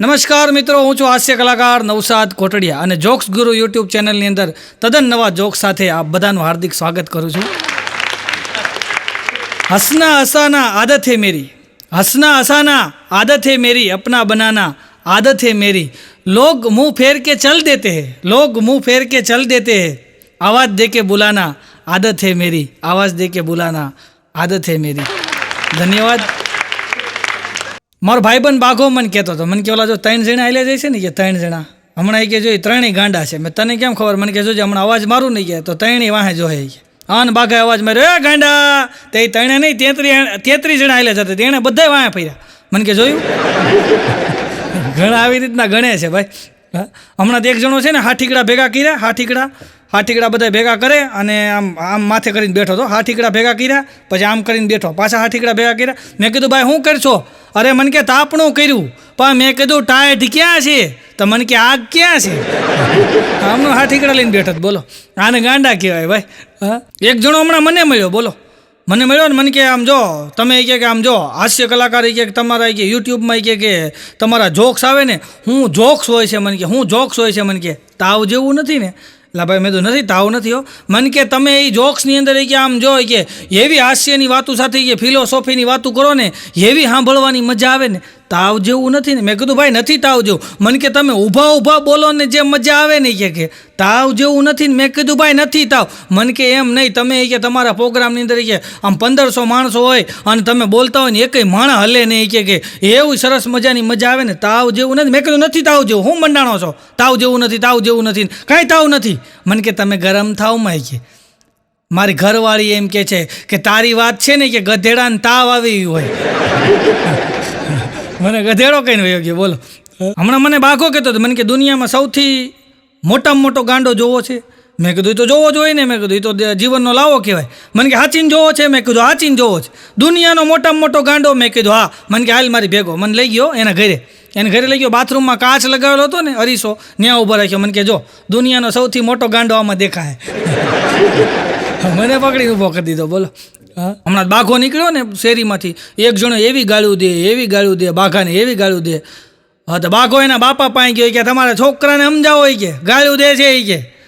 નમસ્કાર મિત્રો હું છું હાસ્ય કલાકાર નવસાદ કોટડિયા અને જોક્સ ગુરુ યુટ્યુબ ચેનલની અંદર તદ્દન નવા જોક્સ સાથે આપ બધાનું હાર્દિક સ્વાગત કરું છું હસના હસાના આદત હે મેરી હસના હસાના આદત હે મેરી અપના બનાના आदत है मेरी लोग मुंह फेर के चल देते हैं लोग मुंह फेर के चल देते हैं आवाज़ दे के बुलाना आदत है मेरी आवाज़ दे के बुलाना आदत है मेरी ધન્યવાદ મારો ભાઈબંધ બાઘો મને કહેતો હતો. મને કે ઓલા જો ત્રણ જણા આવેલા જાય છે ને કે ત્રણ જણા. હમણાં એ કે જો ત્રણેય ગાંડા છે. મેં તને કેમ ખબર? મને કે જો હમણાં અવાજ મારું નહીં કે. તો ત્રણેય વાહે જોહે આન બાઘે અવાજ માર્યો, એ ગાંડા! તે ત્રણે નહીં, તેત્રી તેત્રી જણા આવેલા જતા. તેણે બધા વાહે ફર્યા. મને કે જોયું? ઘણા આવી રીતના ગણે છે ભાઈ. હમણાં તો એક જણો છે ને હાઠીકડા ભેગા કર્યા હાથીકડા હાથીકડા બધા ભેગા કરે અને આમ આમ માથે કરીને બેઠો હતો. હા ઠીકડા ભેગા કર્યા, પછી આમ કરીને બેઠો. પાછા હા ઠીકડા ભેગા કર્યા. મેં કીધું, ભાઈ શું કરશો? અરે, મને કે તાપણું કર્યું. પણ મેં કીધું ટાયટ ક્યાં છે? તો મને કે આગ ક્યાં છે? આમનો હાથીકડા લઈને બેઠો બોલો. આને ગાંડા કહેવાય, ભાઈ. હા? એક જણો હમણાં મને મળ્યો, બોલો. મને મળ્યો ને મને કે, આમ જો, તમે એ કે આમ જો, હાસ્ય કલાકાર એ કે તમારા કે યુટ્યુબમાં કે કે તમારા જોક્સ આવે ને, હું જોક્સ હોય છે મને કે, હું જોક્સ હોય છે મને કે. તાવ જેવું નથી ને. એટલે ભાઈ મેં તો નથી, તાવ નથી હો. મન કે તમે એ જોક્સની અંદર કે આમ જો કે એવી હાસ્યની વાતો સાથે કે ફિલોસોફીની વાતો કરો ને, એવી સાંભળવાની મજા આવે ને. તાવ જેવું નથી ને. મેં કીધું, ભાઈ, નથી તાવ જેવું. મને કે, તમે ઊભા ઊભા બોલો ને જે મજા આવે ને. કે કે, તાવ જેવું નથી ને. મેં કીધું, ભાઈ, નથી તાવ. મને કે, એમ નહીં, તમે એ કે તમારા પ્રોગ્રામની અંદર કે આમ પંદરસો માણસો હોય અને તમે બોલતા હોય ને, એકય માણા હલે ને ઈ કે કે, એવું સરસ મજાની મજા આવે ને, તાવ જેવું નથી. મેં કીધું, નથી તાવ જેવું. હું મંડાણો છો? તાવ જેવું નથી, તાવ જેવું નથી કાંઈ તાવ નથી. મને કે, તમે ગરમ થાવમાં કે, મારી ઘરવાળી એમ કે છે કે તારી વાત છે ને કે ગધેડાને તાવ આવી હોય. મને ગધેડો કહીને વયો ગયો, બોલો. હમણાં મને બાઘો કહેતો હતો, મને કે દુનિયામાં સૌથી મોટામાં મોટો ગાંડો જોવો છે. મેં કીધું તો જોવો જોઈએ ને. મેં કીધું, એ તો જીવનનો લાવો કહેવાય. મને કે, હાચીન જોવો છે? મેં કીધું, હાચીન જોવો છે. દુનિયાનો મોટામાં મોટો ગાંડો, મેં કીધું, હા. મને કે, હાલ મારી ભેગો. મને લઈ ગયો એના ઘરે. એને ઘરે લઈ ગયો, બાથરૂમમાં કાચ લગાવેલો હતો ને, અરીસો ત્યાં ઊભો રાખ્યો. મને કે, જો, દુનિયાનો સૌથી મોટો ગાંડો આમાં દેખાય. મને પકડી ઊભો કરી દીધો, બોલો. હમણાં બાઘો નીકળ્યો ને શેરીમાંથી. એક જણો એવી ગાળ્યું દે, એવી ગાળ્યું દે, બાઘાને એવી ગાળ્યું દે. હા, તો બાઘો એના બાપા પાસે ગયો કે તમારા છોકરાને સમજાવો એ કે ગાળ્યું દે છે એ કે.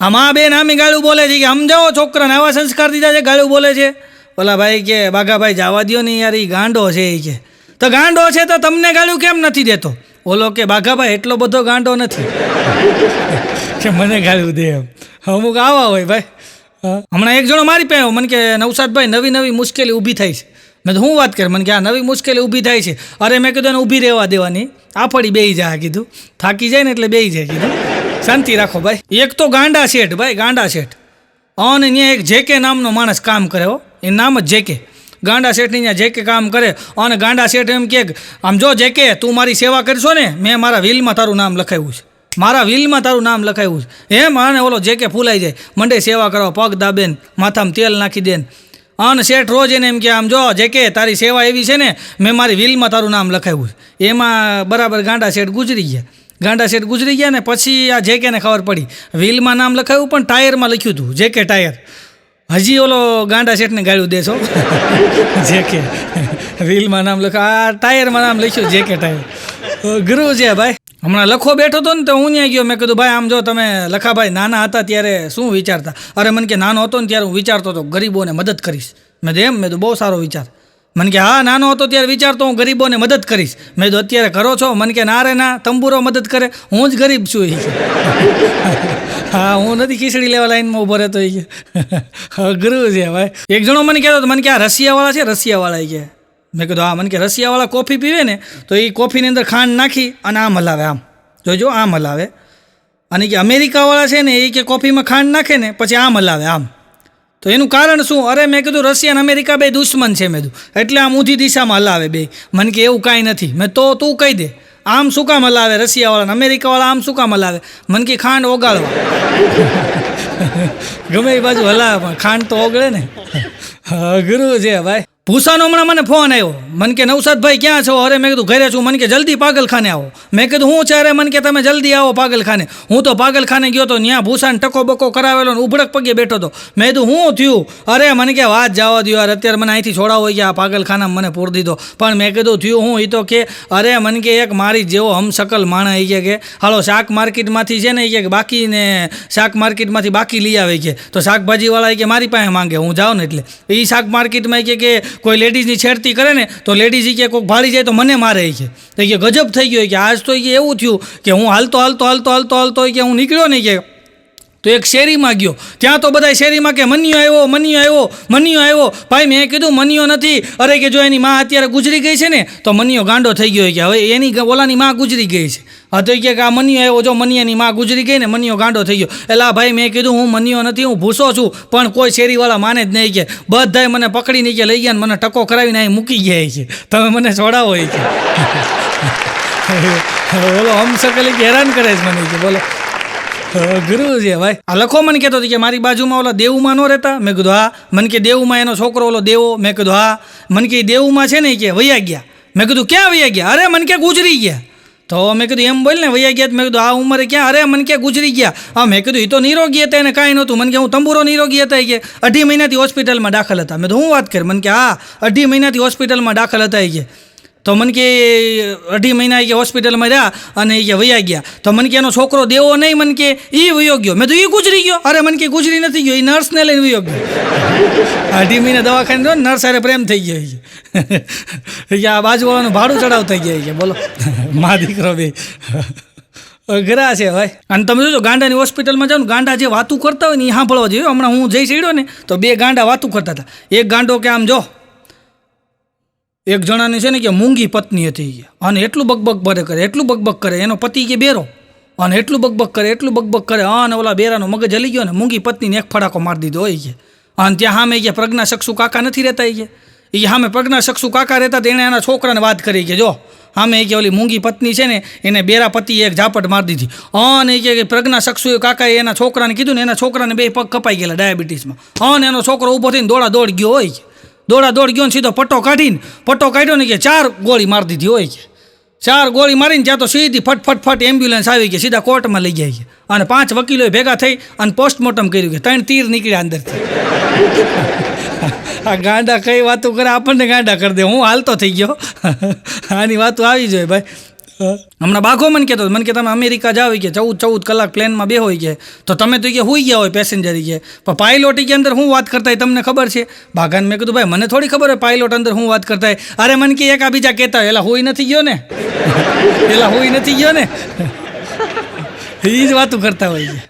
આ મા બેન આમી ગાળું બોલે છે કે, સમજાવો છોકરાને આવા સંસ્કાર દીધા છે, ગાળું બોલે છે. ઓલા ભાઈ કે, બાઘાભાઈ જવા દો ને યાર એ ગાંડો છે એ કે. તો ગાંડો છે તો તમને ગાળું કેમ નથી દેતો? ઓલો કે, બાઘાભાઈ, એટલો બધો ગાંડો નથી. કે મને ગાળું દે એમ. અમુક આવા હોય ભાઈ. હમણાં એક જણો મારી પાસે. મને કે, નવસાદભાઈ, નવી નવી મુશ્કેલી ઊભી થાય છે. મેં તો હું વાત કર? મને કે, આ નવી મુશ્કેલી ઊભી થાય છે. અરે મેં કીધું, એને ઊભી રહેવા દેવાની. આ પડી બેહી જા, કીધું. થાકી જાય ને એટલે બેહી જાય, કીધું. શાંતિ રાખો, ભાઈ. એક તો ગાંડા શેઠ, ભાઈ, ગાંડા શેઠ. અને ત્યાં એક જેકે નામનો માણસ કામ કરે, હો. એ નામ જ જેકે. ગાંડા શેઠની ત્યાં જેકે કામ કરે. અને ગાંડા શેઠ એમ કે, આમ જો જેકે, તું મારી સેવા કરશો ને, મેં મારા વિલમાં તારું નામ લખાવ્યું છે. મારા વિલમાં તારું નામ લખાવ્યું છે. એમ આને ઓલો જે કે ફૂલાઈ જાય. મંડે સેવા કરવા પગ દાબેન, માથામાં તેલ નાખી દેન. અને શેઠ રોજ એને એમ કે, આમ જો જેકે તારી સેવા એવી છે ને, મેં મારી વિલમાં તારું નામ લખાવ્યું છે. એમાં બરાબર ગાંડા શેઠ ગુજરી ગયા. ગાંડા શેઠ ગુજરી ગયા ને પછી આ જે કેને ખબર પડી. વ્હીલમાં નામ લખાયું પણ ટાયરમાં લખ્યું હતું જેકે ટાયર. હજી ઓલો ગાંડા શેઠને ગાળ્યું દેશો જેકે વ્હીલમાં નામ લખા, આ ટાયરમાં નામ લખ્યું જે કે ટાયર. ગુરુ છે ભાઈ. હમણાં લખો બેઠો હતો ને તો હું ત્યાં ગયો. મેં કીધું ભાઈ આમ જો તમે લખાભાઈ નાના હતા ત્યારે શું વિચારતા? અરે મને કે નાનો હતો ને ત્યારે હું વિચારતો હતો ગરીબોને મદદ કરીશ. મેં એમ? મેં તો બહુ સારો વિચાર. મને કે હા નાનો હતો ત્યારે વિચારતો હું ગરીબોને મદદ કરીશ. મેં તો અત્યારે કરો છો? મને કે ના રે ના તંબુરો મદદ કરે. હું જ ગરીબ છું એ હા હું નથી ખીચડી લેવા લાઈનમાં ઊભો રહેતો એ અઘરું છે ભાઈ. એક જણો મને કહેતો હતો, મને કે આ રશિયાવાળા છે રશિયાવાળા એ કે. મેં કીધું, હા, મને કે રશિયાવાળા કોફી પીવે ને, તો એ કોફીની અંદર ખાંડ નાખી અને આમ હલાવે, આમ. જોજો, આમ હલાવે. અને કે અમેરિકાવાળા છે ને એ કે કોફીમાં ખાંડ નાખે ને, પછી આમ હલાવે, આમ. તો એનું કારણ શું? અરે, મેં કીધું, રશિયા અને અમેરિકા બે દુશ્મન છે, મેં કીધું. એટલે આમ ઊંધી દિશામાં હલાવે બે. મને કે એવું કાંઈ નથી. મેં તો તું કહી દે. આમ શું કામ હલાવે રશિયાવાળાને અમેરિકાવાળા? આમ શું કામ હલાવે? મને કે ખાંડ ઓગાળવા ગમે એ બાજુ હલાવે, પણ ખાંડ તો ઓગળે ને. અઘરું છે, ભાઈ. ભૂસાનો હમણાં મને ફોન આવ્યો મને કે, નવસાદભાઈ, ક્યાં છો? અરે, મેં કીધું, ઘરે છું. મને કે, જલ્દી પાગલખાને આવો. મેં કીધું, હું છે? અરે, મને કે, તમે જલ્દી આવો પાગલખાને. હું તો પાગલખાને ગયો તો ત્યાં ભૂસાને ટકો બકો કરાવેલો ને ઉભડક પગે બેઠો હતો. મેં કીધું, હું થયું? અરે, મને કે, વાત જવા દો યાર. અત્યારે મને અહીંથી છોડાવો કે આ પાગલખાનામાં મને પૂર દીધો. પણ મેં કીધું, થયું હું? એ તો કે, અરે, મને કે, એક મારી જેવો હમશકલ માણા એ કે હાલો, શાક માર્કેટમાંથી છે ને એ કે બાકી ને શાક માર્કેટમાંથી બાકી લઈ આવે કે. તો શાકભાજીવાળા કે, મારી પાસે માંગે, હું જાઉં ને એટલે. એ શાક માર્કેટમાં કે કોઈ લેડીઝની છેડતી કરે ને, તો લેડીઝ કે કોઈક ભાળી જાય તો મને મારે કે. તો કે ગજબ થઈ ગયો કે. આજ તો કે એવું થયું કે હું હાલતો હાલતો હાલતો હાલતો હાલતો કે હું નીકળ્યો ને કે તો એક શેરીમાં ગયો. ત્યાં તો બધા શેરીમાં કે, મનિયો આવ્યો મનિયો આવ્યો મનિયો આવ્યો. ભાઈ, મેં કીધું, મનિયો નથી. અરે કે જો એની માં અત્યારે ગુજરી ગઈ છે ને, તો મનિયો ગાંડો થઈ ગયો કે હવે એની ઓલાની માં ગુજરી ગઈ છે. હા, તો કે આ મનિયો આવ્યો, જો મનિયાની માં ગુજરી ગઈ ને, મનિયો ગાંડો થઈ ગયો. એટલે ભાઈ મેં કીધું, હું મનિયો નથી, હું ભૂસો છું, પણ કોઈ શેરીવાળા માને જ નહીં કે, બધાય મને પકડીને કે, લઈ ગયા મને ટકો કરાવીને અહીં મૂકી ગયા છે. તમે મને છોડાવો કે. બોલો હમસકલ કે હેરાન કરે છે મને કે, બોલો. ગુરુ છે ભાઈ આ લખો મને કહેતો હતો કે મારી બાજુમાં ઓલા દેવુમાં ન રહેતા? મેં કીધું, હા. મને કે, દેવુમાં એનો છોકરો ઓલો દેવો. મેં કીધું, હા. મને કે દેવુમાં છે ને કે, વૈયા ગયા. મેં કીધું, ક્યાં વૈયા ગયા? અરે, મને કે ગુજરી ગયા. તો મેં કીધું, એમ બોલ ને, વૈયા ગયા? મેં કીધું આ ઉંમરે ક્યાં? અરે, મને કે ગુજરી ગયા. હા, મેં કીધું એ તો નિરોગી હતા, એને કાંઈ નહોતું. મને કે, હું તંબુરો નિરોગી હતા? કે, અઢી મહિનાથી હોસ્પિટલમાં દાખલ હતા. મેં તો હું વાત કરી? મને કે, હા, અઢી મહિનાથી હોસ્પિટલમાં દાખલ હતા કે તો મને કે અઢી મહિના કે હોસ્પિટલમાં રહ્યા અને એ કે વયા ગયા. તો મને કે એનો છોકરો દેવો નહીં, મને કે એ વયો ગયો. મેં તો એ ગુજરી ગયો. અરે મને કે ગુજરી નથી ગયો એ નર્સને લઈને વયો ગયો. અઢી મહિના દવાખાને જો નર્સ હારે પ્રેમ થઈ ગયો ઈ કે. આ બાજુવાળાનું ભાડું ચડાવ થઈ ગયા કે બોલો. મા દીકરો બે. અઘરા છે ભાઈ. અને તમે જોજો, ગાંડાની હોસ્પિટલમાં જાઓ ને, ગાંડા જે વાતું કરતા હોય ને એ સાંભળવા જોઈએ. હમણાં હું જઈ ચડ્યો ને, તો બે ગાંડા વાતું કરતા હતા. એક ગાંડો કે આમ જો એક જણાની છે ને કે મૂંગી પત્ની હતી અને એટલું બકબક ભરે કરે, એટલું બકબક કરે, એનો પતિ કે બેરો. અને એટલું બકબક કરે, એટલું બકબક કરે અને ઓલા બેરાનો મગજ હલી ગયો ને, મૂંગી પત્નીને એક ફડાકો મારી દીધો હોય કે. અને ત્યાં સામે કે પ્રજ્ઞા સક્ષુ કાકા નથી રહેતા એ કે. એ સામે પ્રજ્ઞા સક્ષુ કાકા રહેતા તો એણે એના છોકરાને વાત કરી કે જો સામે કે ઓલી મૂંગી પત્ની છે ને, એને બેરા પતિએ એક ઝાપટ મારી દીધી. અને કે પ્રજ્ઞા સક્ષુ કાકાએ એના છોકરાને કીધું ને, એના છોકરાને બે પગ કપાઈ ગયેલા ડાયાબિટીસમાં. અને એનો છોકરો ઊભો થઈને દોડા દોડ ગયો હોય કે. દોડા દોડ ગયો ને સીધો પટ્ટો કાઢીને, પટ્ટો કાઢ્યો ને કે ચાર ગોળી મારી દીધી હોય કે. ચાર ગોળી મારીને ત્યાં તો સીધી ફટ ફટ એમ્બ્યુલન્સ આવી ગઈ સીધા કોર્ટમાં લઈ જાય અને પાંચ વકીલોએ ભેગા થઈ અને પોસ્ટમોર્ટમ કર્યું કે, ત્રણ તીર નીકળ્યા અંદરથી આ ગાંડા કઈ વાતો કરે? આપણને ગાંડા કરી દે. હું હાલતો થઈ ગયો. આની વાતો આવી જોઈએ ભાઈ. હમણાં બાઘો મને કહેતો હતો, મને કે તમે અમેરિકા જાઓ કે ચૌદ ચૌદ કલાક પ્લેનમાં બે હોય કે. તો તમે તો કે હોઈ ગયા હોય પેસેન્જર કે. પણ પાયલોટ કે અંદર હું વાત કરતા તમને ખબર છે? બાઘાને મેં કીધું ભાઈ મને થોડી ખબર હોય પાયલોટ અંદર હું વાત કરતા અરે મને કે એક આ બીજા કહેતા હોય. એલા હોય નથી ગયો ને? એલા હોઈ નથી ગયો ને? એ જ વાતું કરતા હોય છે.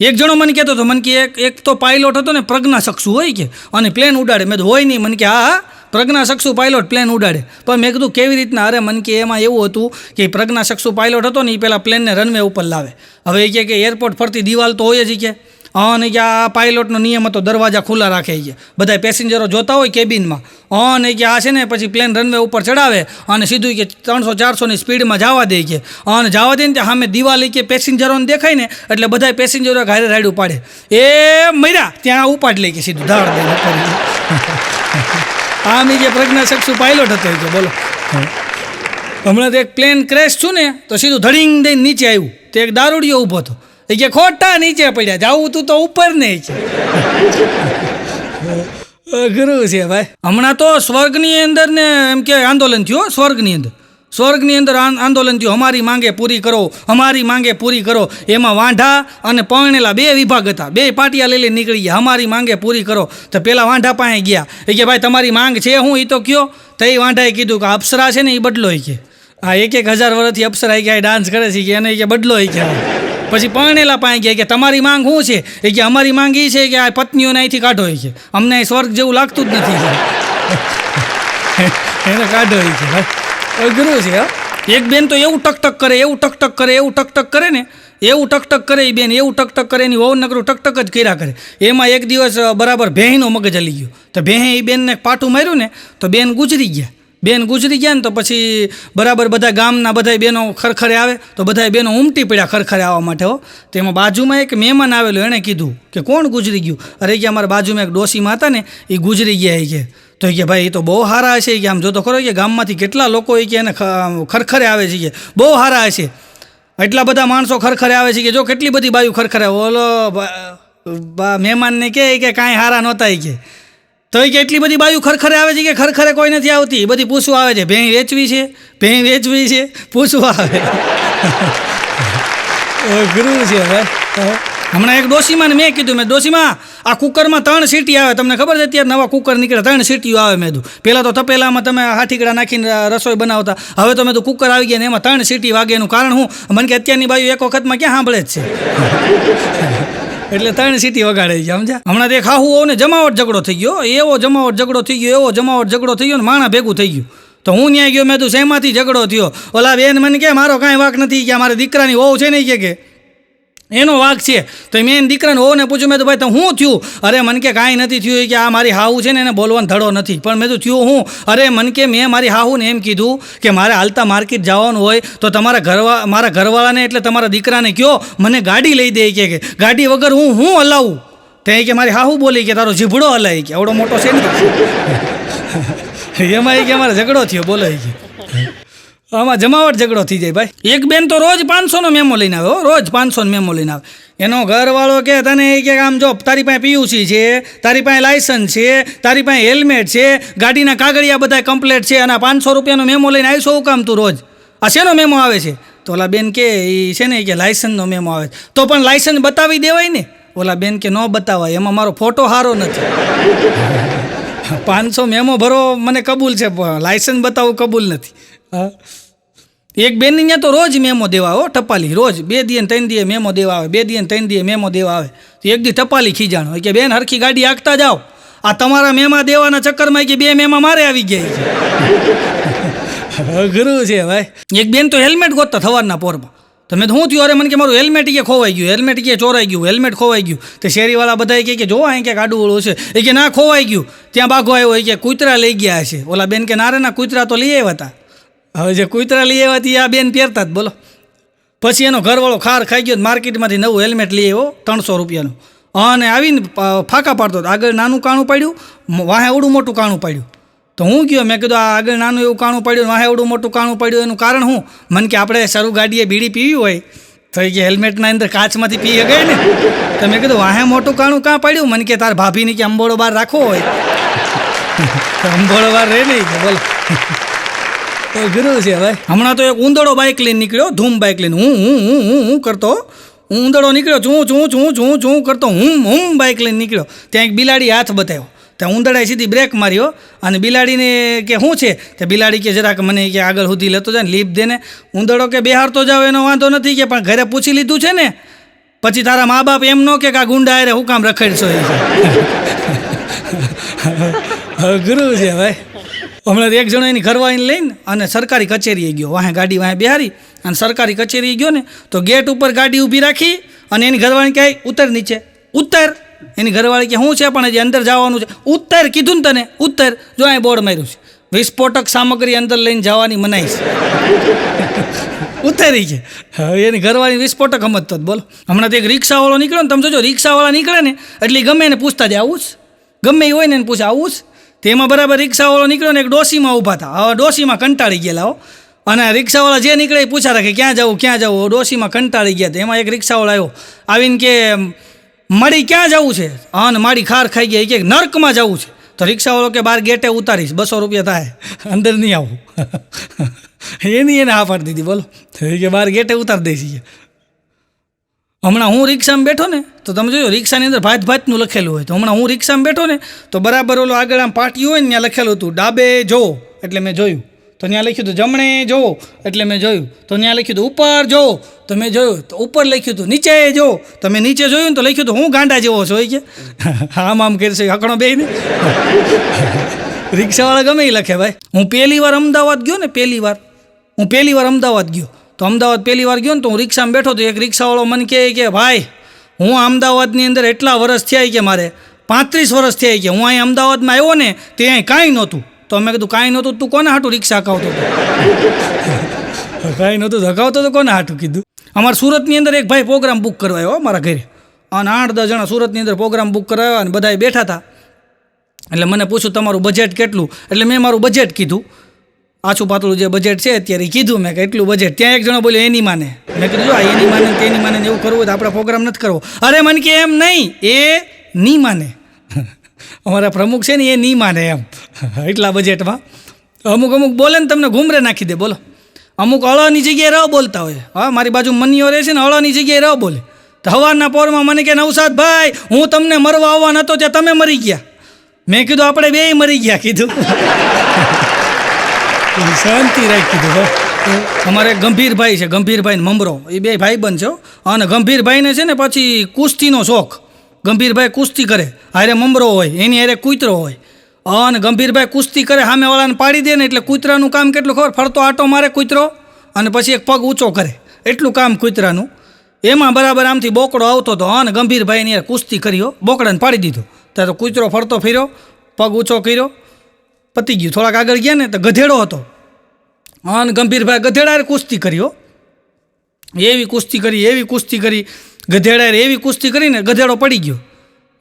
એક જણો મને કહેતો હતો મને કે એક એક તો પાયલોટ હતો ને પ્રજ્ઞા સક્ષુ હોય કે. અને પ્લેન ઉડાડે. મેં તો હોય નહીં. મને કે હા હા. પ્રજ્ઞા સક્ષુ પાયલોટ પ્લેન ઉડાડે. પણ મેં કીધું, કેવી રીતના? અરે, મન કે એમાં એવું હતું કે પ્રજ્ઞા સક્ષુ પાયલોટ હતો ને એ પહેલાં પ્લેનને રનવે ઉપર લાવે. હવે એ કે એરપોર્ટ ફરતી દિવાલ તો હોય જ કે. અને કે આ પાયલોટનો નિયમ હતો, દરવાજા ખુલ્લા રાખે છે બધા પેસેન્જરો જોતા હોય કેબિનમાં અને કે આ છે ને, પછી પ્લેન રનવે ઉપર ચડાવે અને સીધું કે ત્રણસો ચારસોની સ્પીડમાં જવા દે કે. અને જવા દે ને ત્યાં સામે દિવાલ કે પેસેન્જરોને દેખાય ને, એટલે બધા પેસેન્જરો ઘરે રાયડું પાડે. એ મર્યા, ત્યાં ઉપાડ લઈ કે સીધું, ધાડ દે આમ મી જે પ્રજ્ઞા શકશું પાયલોટ હતો કે બોલો. હમણાં તો એક પ્લેન ક્રેશ છું ને, તો સીધું ધડીંગ દઈને નીચે આવ્યું. તો એક દારૂડિયો ઊભો હતો. એ કે ખોટા નીચે પડ્યા જાવું તું તો ઉપર ને છે. અઘરું છે ભાઈ. હમણાં તો સ્વર્ગની અંદર ને એમ કે આંદોલન થયું સ્વર્ગની અંદર. સ્વર્ગની અંદર આંદોલન થયું. અમારી માંગે પૂરી કરો. અમારી માંગે પૂરી કરો. એમાં વાંઢા અને પરણેલા બે વિભાગ હતા. બે પાટિયા લઈ લઈને નીકળી ગયા. અમારી માંગે પૂરી કરો. તો પેલા વાંઢા પાસે ગયા. એ કે, ભાઈ, તમારી માંગ છે હું? એ તો કયો. તો એ વાંઢાએ કીધું કે અપ્સરા છે ને એ બદલો એ કે. આ એક એક હજાર વર્ષથી અપ્સરા એ કે ડાન્સ કરે છે કે, એને એ કે બદલો એ કે. પછી પરણેલા પાસે ગયા. કે, તમારી માંગ શું છે? એ કે, અમારી માંગ એ છે કે આ પત્નીઓને અહીંથી કાઢો એ કે. અમને સ્વર્ગ જેવું લાગતું જ નથી. એને કાઢો એ કે, ભાઈ. અઘરું છે એક બેન તો એવું ટકટક કરે, એવું ટકટક કરે, એવું ટકટક કરે ને, એવું ટકટક કરે એ બેન, એવું ટકટક કરે, એની વહુ નકરું ટકટક જ કર્યા કરે. એમાં એક દિવસ બરાબર ભેંનો મગજ હલી ગયો. તો ભેહે એ બેનને પાટું માર્યું ને, તો બેન ગુજરી ગયા. બેન ગુજરી ગયા ને તો પછી બરાબર બધા ગામના બધા બેનો ખરખરે આવે, તો બધા બેનો ઉમટી પડ્યા ખરખરે આવવા માટે, હો. તેમાં બાજુમાં એક મહેમાન આવેલો, એણે કીધું કે કોણ ગુજરી ગયું? અરે ગયા અમારા બાજુમાં એક ડોસીમાં હતા ને એ ગુજરી ગયા એ કે તો કે ભાઈ, એ તો બહુ સારા હશે કે આમ જો તો ખરો કે ગામમાંથી કેટલા લોકો એ કે એને ખરખરે આવે છે કે બહુ સારા હશે એટલા બધા માણસો ખરખરે આવે છે કે જો કેટલી બધી બાયું ખરખરે ઓલો મહેમાનને કહે કે કાંઈ હારા નહોતા ઈ કે. તો એ કે એટલી બધી બાયું ખરખરે આવે છે કે ખરખરે કોઈ નથી આવતી. બધી પૂછવું આવે છે ભેં વેચવી છે? ભેં વેચવી છે? પૂછવું આવે. ગુરુ છે ભાઈ હમણાં એક ડોશીમાં મેં કીધું, મેં ડોશીમાં આ કુકરમાં ત્રણ સીટી આવે, તમને ખબર છે અત્યારે નવા કુકર નીકળે, ત્રણ સીટીઓ આવે મેં પહેલાં તો તપેલામાં તમે હાથીકડા નાખીને રસોઈ બનાવતા, હવે તો મેં તો કુકર આવી ગયા ને એમાં ત્રણ સીટી વાગે એનું કારણ હું? મને કે અત્યારની બાજુ એક વખતમાં ક્યાં સાંભળે જ છે? એટલે ત્રણ સીટી વગાડે છે સમજા હમણાં તે ખાવું ને જમાવટ ઝઘડો થઈ ગયો એવો જમાવટ ઝઘડો થઈ ગયો, એવો જમાવટ ઝઘડો થઈ ગયો ને માણા ભેગું થઈ ગયું. તો હું ત્યાં ગયો મેં તું શેમાંથી ઝઘડો થયો? ઓલા બેન મને કે, મારો કાંઈ વાક નથી કે, મારે દીકરાની વહુ છે નહીં કે. એનો વાક છે. તો મેં દીકરાને ઓને પૂછ્યું, મેં તો ભાઈ, તો શું થયું? અરે, મને કે કાંઈ નથી થયું કે આ મારી હાહુ છે ને, એને બોલવાનો ધડો નથી. પણ મેં તો થયું હું. અરે, મને કે મેં મારી હાહુને એમ કીધું કે મારે હાલતા માર્કેટ જવાનું હોય, તો તમારા ઘરવા, મારા ઘરવાળાને એટલે તમારા દીકરાને કહો મને ગાડી લઈ દે કે ગાડી વગર હું હું હલાવું? તે કે મારી હાહુ બોલી કે તારો જીભડો હલાવી કે, આવડો મોટો છે ને. એમાં કે અમારે ઝઘડો થયો, બોલો એ કે. આમાં જમાવટ ઝઘડો થઈ જાય ભાઈ. એક બેન તો રોજ પાંચસોનો મેમો લઈને આવે રોજ પાંચસોનો મેમો લઈને આવે. એનો ઘરવાળો કે તને એ કે આમ જો તારી પાસે પીયુસી છે, તારી પાસે લાયસન્સ છે, તારી પાસે હેલ્મેટ છે, ગાડીના કાગળિયા બધા કમ્પ્લેટ છે, અને પાંચસો રૂપિયાનો મેમો લઈને આવી શું કામ તું રોજ? આ શેનો મેમો આવે છે? તો ઓલા બેન કે એ છે ને કે લાયસન્સનો મેમો આવે તો પણ લાયસન્સ બતાવી દેવાય ને? ઓલા બેન કે, ન બતાવાય, એમાં મારો ફોટો સારો નથી. પાંચસો મેમો ભરો, મને કબૂલ છે લાયસન્સ બતાવવું કબૂલ નથી. હા. એક બેન ત્યાં તો રોજ મેમો દેવા હો, ટપાલી, રોજ. બે ને ત્રણ દિયે મેમો દેવા આવે, બે ને ત્રણ દીએ મેમો દેવા આવે. તો એક દી ટપાલી ખીજાણો. કે, બેન, હરખી ગાડી આખતા જાઓ. આ તમારા મેમા દેવાના ચક્કરમાં કે બે મેમા મારે આવી ગયા છે. અઘરું છે ભાઈ. એક બેન તો હેલ્મેટ ગોતતા થવાના પોરમાં. તમે તો હું થયું? અરે, મને કે મારું હેલ્મેટ કે ખોવાઈ ગયું? હેલ્મેટ કે ચોરાઈ ગયું? હેલ્મેટ ખોવાઈ ગયું. તો શેરીવાળા બધા કહે કે જો અહીં ક્યાંક આડું છે. એ કે, ના, ખોવાઈ ગયું. ત્યાં બાઘો આવ્યો, એ કે, કૂતરા લઈ ગયા છે. ઓલા બેન કે, ના રે, ના, કૂતરા તો લઈ આવ્યા હતા. હવે જે કૂતરા લઈ આવ્યા હતી આ બેન પહેરતા જ, બોલો. પછી એનો ઘરવાળો ખાર ખાઈ ગયો માર્કેટમાંથી નવું હેલ્મેટ લઈ આવ્યો, ત્રણસો રૂપિયાનું. અને આવીને ફાંકા પાડતો આગળ નાનું કાણું પાડ્યું વાહે એવડું મોટું કાણું પાડ્યું. તો હું ગયો મેં કીધું આગળ નાનું એવું કાણું પાડ્યું વાહે એવડું મોટું કાણું પાડ્યું, એનું કારણ શું મને કે આપણે શરૂ ગાડીએ બીડી પીવી હોય, તો એ કે હેલ્મેટના અંદર કાચમાંથી પી ગઈ ને? તો મેં કીધું, વાહે મોટું કાણું કાં પાડ્યું? મને કે તાર ભાભીની કે અંબોળો બહાર રાખવો હોય. અંબોળો બહાર રહે નહીં કે બોલો જરૂર છે ભાઈ. હમણાં તો એક ઉંદડો બાઇક લઈને નીકળ્યો ધૂમ બાઇક લઈને. હું હું હું હું હું કરતો. ઉંદડો નીકળ્યો ચૂં ચૂં ચૂં ચૂં ચૂં કરતો. હું હું બાઇક લઈને નીકળ્યો. ત્યાં એક બિલાડી હાથ બતાવ્યો. ત્યાં ઉંદડાએ સીધી બ્રેક માર્યો અને બિલાડીને કે શું છે? તે બિલાડી કે જરાક મને કે આગળ સુધી લેતો જાય ને લીપ દેને ઉંદડો કે બિહારતો જાવ એનો વાંધો નથી કે પણ ઘરે પૂછી લીધું છે ને પછી તારા મા બાપ એમ ન કે આ ગુંડા હારે હું કામ રખડશો એ ગુરુ છે ભાઈ. હમણાં એક જણો એની ઘરવાળીને લઈને અને સરકારી કચેરીએ ગયો. વાહે ગાડી વાહે બિહારી અને સરકારી કચેરીએ ગયો ને તો ગેટ ઉપર ગાડી ઊભી રાખી અને એની ઘરવાળી કહે ઉત્તર નીચે. ઉત્તર એની ઘરવાળી કે શું છે પણ હજી અંદર જવાનું છે. ઉત્તર કીધું ને તને? ઉત્તર જો અહીં બોર્ડ માર્યું છે. વિસ્ફોટક સામગ્રી અંદર લઈને જવાની મનાઈ છે. ઉતારી છે. હવે એની ઘરવાળી વિસ્ફોટક સમજતો જ, બોલો. હમણાં તો એક રિક્ષાવાળો નીકળ્યો ને, તમે જોજો, રિક્ષાવાળા નીકળે ને એટલે ગમે એને પૂછતા જ આવું જ ગમે એ હોય ને એને પૂછે, આવું જ તેમાં બરાબર રિક્ષાવાળો નીકળ્યો ને એક ડોસીમાં ઊભા હતા હવે ડોસીમાં કંટાળી ગયેલા હો. અને રિક્ષાવાળા જે નીકળે એ પૂછા રાખે ક્યાં જવું ક્યાં જવું ડોસીમાં કંટાળી ગયા. એમાં એક રિક્ષાવાળો આવ્યો. આવીને કે મારી ક્યાં જવું છે? હા, ને માડી ખાર ખાઈ ગઈ. કે નર્કમાં જવું છે. તો રિક્ષાવાળો કે, બાર ગેટે ઉતારીશ. બસો રૂપિયા થાય. અંદર નહીં આવું. એની એને હા પાડી દીધી. બોલો. કે, બાર ગેટે ઉતારી દઈશ. હમણાં હું રિક્ષામાં બેઠો ને, તો તમે જોયો, રિક્ષાની અંદર ભાત ભાતનું લખેલું હોય. તો હમણાં હું રિક્ષામાં બેઠો ને, તો બરાબર ઓલો આગળ આમ પાટી હોય ને, ત્યાં લખેલું હતું, ડાબે જો, એટલે મેં જોયું. તો ત્યાં લખ્યું હતું, જમણે જો, એટલે મેં જોયું. તો ત્યાં લખ્યું હતું, ઉપર જો, તો મેં જોયું. તો ઉપર લખ્યું હતું, નીચે જો. તો મેં નીચે જોયું ને, તો લખ્યું હતું, હું ગાંડા જેવો છો કે? આમ આમ કરશે હકણો બે ને. રિક્ષાવાળા ગમે એ લખે ભાઈ. હું પહેલી વાર અમદાવાદ ગયો ને, પહેલી વાર. હું પહેલી વાર અમદાવાદ ગયો. તો અમદાવાદ પહેલી વાર ગયો ને તો હું રિક્ષામાં બેઠો તો એક રિક્ષાવાળો મને કહે કે, ભાઈ, હું અમદાવાદની અંદર એટલા વર્ષ થયા કે મારે પાંત્રીસ વર્ષ થયા કે હું અહીં અમદાવાદમાં આવ્યો ને તે અહીં કાંઈ નહોતું. તો મેં કીધું, કાંઈ નહોતું તું કોને હાટું રિક્ષા હકાવતો હતો? કાંઈ નહોતું હકાવતો તો કોને હાટું કીધું? અમારા સુરતની અંદર એક ભાઈ પ્રોગ્રામ બુક કરવા આવ્યો મારા ઘરે. અને આઠ દસ જણા સુરતની અંદર પ્રોગ્રામ બુક કરાવ્યા અને બધાએ બેઠા હતા. એટલે મને પૂછ્યું, તમારું બજેટ કેટલું? એટલે મેં મારું બજેટ કીધું. આછું પાતળું જે બજેટ છે અત્યારે કીધું મેં કે એટલું બજેટ ત્યાં એક જણો બોલ્યો, એની માને. મેં કીધું, જો એની માને ને તેની માને એવું કરવું તો આપણે પ્રોગ્રામ નથી કરવો. અરે, મને કે એમ નહીં, એ ની માને. અમારા પ્રમુખ છે ને, એ નહીં માને એમ. એટલા બજેટમાં અમુક અમુક બોલે ને તમને ઘૂમરે નાખી દે, બોલો. અમુક અળની જગ્યાએ ર બોલતા હોય. હા, મારી બાજુ મનીઓ રહે છે ને, અળની જગ્યાએ ર બોલે. તો હવારના પોરમાં મને કે, નવસાદ ભાઈ, હું તમને મરવા આવવા નહોતો ત્યાં તમે મરી ગયા. મેં કીધું, આપણે બેય મરી ગયા, કીધું. શાંતિ રાખી હો. અમારે ગંભીરભાઈ છે ગંભીરભાઈ મમરો. એ બે ભાઈ બંધ છો અને ગંભીરભાઈને છે ને પછી કુસ્તીનો શોખ. ગંભીરભાઈ કુસ્તી કરે, હારે મમરો હોય, એની હારે કૂતરો હોય. અને ગંભીરભાઈ કુસ્તી કરે, સામેવાળાને પાડી દે ને એટલે કૂતરાનું કામ કેટલું ખબર? ફરતો આટો મારે કૂતરો, અને પછી એક પગ ઊંચો કરે. એટલું કામ કૂતરાનું. એમાં બરાબર આમથી બોકડો આવતો હતો, અને ગંભીરભાઈ એની હારે કુસ્તી કર્યો બોકડાને પાડી દીધો. ત્યારે કૂતરો ફરતો ફર્યો, પગ ઊંચો કર્યો પતી ગયું થોડાક આગળ ગયા ને તો ગધેડો હતો. અને ગંભીરભાઈ ગધેડાએ કુસ્તી કર્યો એવી કુસ્તી કરી, એવી કુસ્તી કરી. ગધેડાએ એવી કુસ્તી કરીને ગધેડો પડી ગયો.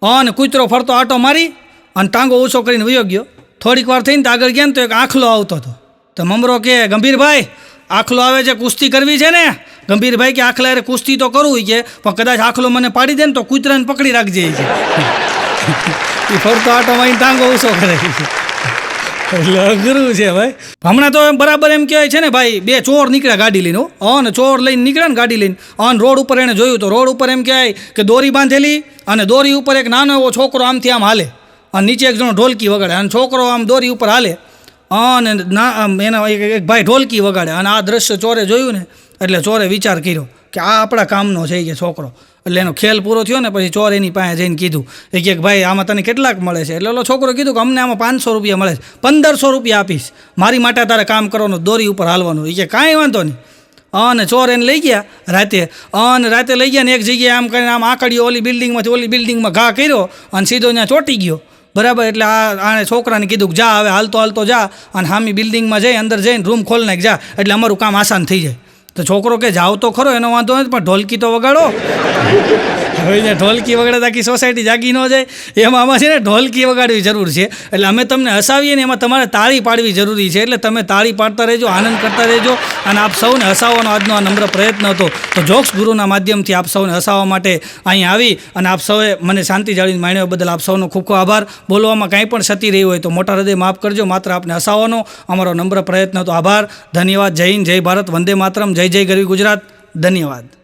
અને કૂતરો ફરતો આટો મારી અને ટાંગો ઓછો કરીને વયો ગયો. થોડીક વાર થઈને તો આગળ ગયા ને તો એક આખલો આવતો હતો. તો મમરો કે, ગંભીરભાઈ, આખલો આવે છે, કુસ્તી કરવી છે ને? ગંભીરભાઈ કે, આખલા હારે કુસ્તી તો કરવું કે, પણ કદાચ આખલો મને પાડી દે ને તો કૂતરાને પકડી રાખજે છે એ ફરતો આટો મારી ટાંગો ઓછો કરે છે એટલે અઘરું છે ભાઈ. હમણાં તો બરાબર એમ કહેવાય છે ને ભાઈ, બે ચોર નીકળ્યા ગાડી લઈને અન ચોર લઈને નીકળ્યા ને ગાડી લઈને. અન રોડ ઉપર એણે જોયું તો રોડ ઉપર એમ કહેવાય કે દોરી બાંધેલી અને દોરી ઉપર એક નાનો એવો છોકરો આમથી આમ હાલે. અને નીચે એક જણો ઢોલકી વગાડે. અને છોકરો આમ દોરી ઉપર હાલે. અને ના એના એક ભાઈ ઢોલકી વગાડે. અને આ દ્રશ્ય ચોરે જોયું ને એટલે ચોરે વિચાર કર્યો કે આ આપણા કામનો છે કે છોકરો. એટલે એનો ખેલ પૂરો થયો ને પછી ચોર એની પાસે જઈને કીધું. એ કે ભાઈ, આમાં તને કેટલાક મળે છે? એટલે ઓલો છોકરો કીધું કે અમને આમાં પાંચસો રૂપિયા મળે છે. પંદરસો રૂપિયા આપીશ. મારી માટે તારે કામ કરવાનું દોરી ઉપર હાલવાનું. એ કે કાંઈ વાંધો નહીં. અને ચોર એને લઈ ગયા રાતે. અને રાતે લઈ ગયા ને એક જગ્યાએ આમ કરીને આમ આકડીઓ ઓલી બિલ્ડિંગમાંથી ઓલી બિલ્ડિંગમાં ઘા કર્યો અને સીધો ત્યાં ચોંટી ગયો. બરાબર? એટલે આ આણે છોકરાને કીધું કે જા, હવે હાલતો હાલતો જા અને હામી બિલ્ડિંગમાં જઈ, અંદર જઈને રૂમ ખોલ નાખ જા. એટલે અમારું કામ આસાન થઈ જાય. તો છોકરો કે જાવ તો ખરો એનો વાંધો નથી પણ ઢોલકી તો વગાડો. હવે જે ઢોલકી વગાડે આખી સોસાયટી જાગી ન જાય. એમાં આમાં છે ને ઢોલકી વગાડવી જરૂર છે. એટલે અમે તમને હસાવીએ ને એમાં તમારે તાળી પાડવી જરૂરી છે. એટલે તમે તાળી પાડતા રહેજો, આનંદ કરતા રહેજો અને આપ સૌને હસાવવાનો આજનો આ નમ્ર પ્રયત્ન હતો. તો જોક્સ ગુરુના માધ્યમથી આપ સૌને હસાવવા માટે અહીં આવી અને આપ સૌએ મને શાંતિ જાળવીને માણ્યો બદલ આપ સૌનો ખૂબ ખૂબ આભાર. બોલવામાં કાંઈ પણ સતી રહી હોય તો મોટા હૃદય માફ કરજો. માત્ર આપને હસાવવાનો અમારો નમ્ર પ્રયત્ન હતો. આભાર. ધન્યવાદ. જય હિન્દ, જય ભારત. વંદે માતરમ. જય જય ગરવી ગુજરાત. ધન્યવાદ.